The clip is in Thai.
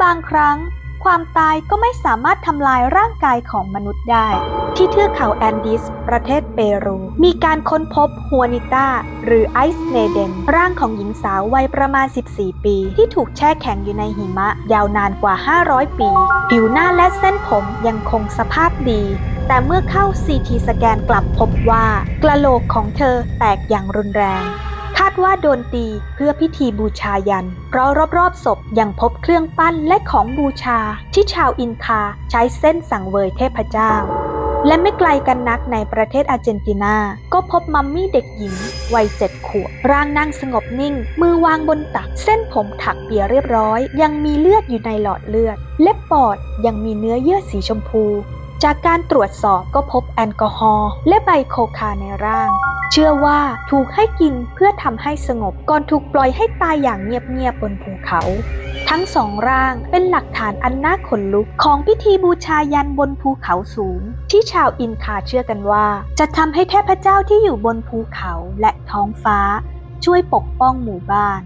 บางครั้งความตายก็ไม่สามารถทำลายร่างกายของมนุษย์ได้ ที่เทือกเขาแอนดีสประเทศเปรู มีการค้นพบฮัวนิต้าหรือไอซ์เนเดน ร่างของหญิงสาววัยประมาณ 14 ปี ที่ถูกแช่แข็งอยู่ในหิมะ ยาวนานกว่า 500 ปี ผิวหน้าและเส้นผมยังคงสภาพดี แต่เมื่อเข้า CT สแกนกลับพบว่ากระโหลกของเธอแตกอย่างรุนแรง ดว่าโดนตีเพื่อพิธีบูชายัน เพราะรอบๆศพยังพบเครื่องปั้นและของบูชา ที่ชาวอินคาใช้เส้นสังเวยเทพเจ้าและไม่ไกลกันนักในประเทศอาร์เจนตินา ก็พบมัมมี่เด็กหญิง วัยเจ็ดขวบ ร่างนั่งสงบนิ่ง มือวางบนตัก เส้นผมถักเปียเรียบร้อย ยังมีเลือดอยู่ในหลอดเลือดและปอดยังมีเนื้อเยื่อสีชมพู จากการตรวจสอบก็พบแอลกอฮอล์และใบโคคาในร่าง เชื่อว่าถูกให้กินเพื่อทำให้สงบก่อนถูกปล่อยให้ตายอย่างเงียบๆบนภูเขา ทั้งสองร่างเป็นหลักฐานอันน่าขนลุกของพิธีบูชายันบนภูเขาสูง ที่ชาวอินคาเชื่อกันว่า จะทำให้เทพเจ้าที่อยู่บนภูเขาและท้องฟ้า ช่วยปกป้องหมู่บ้าน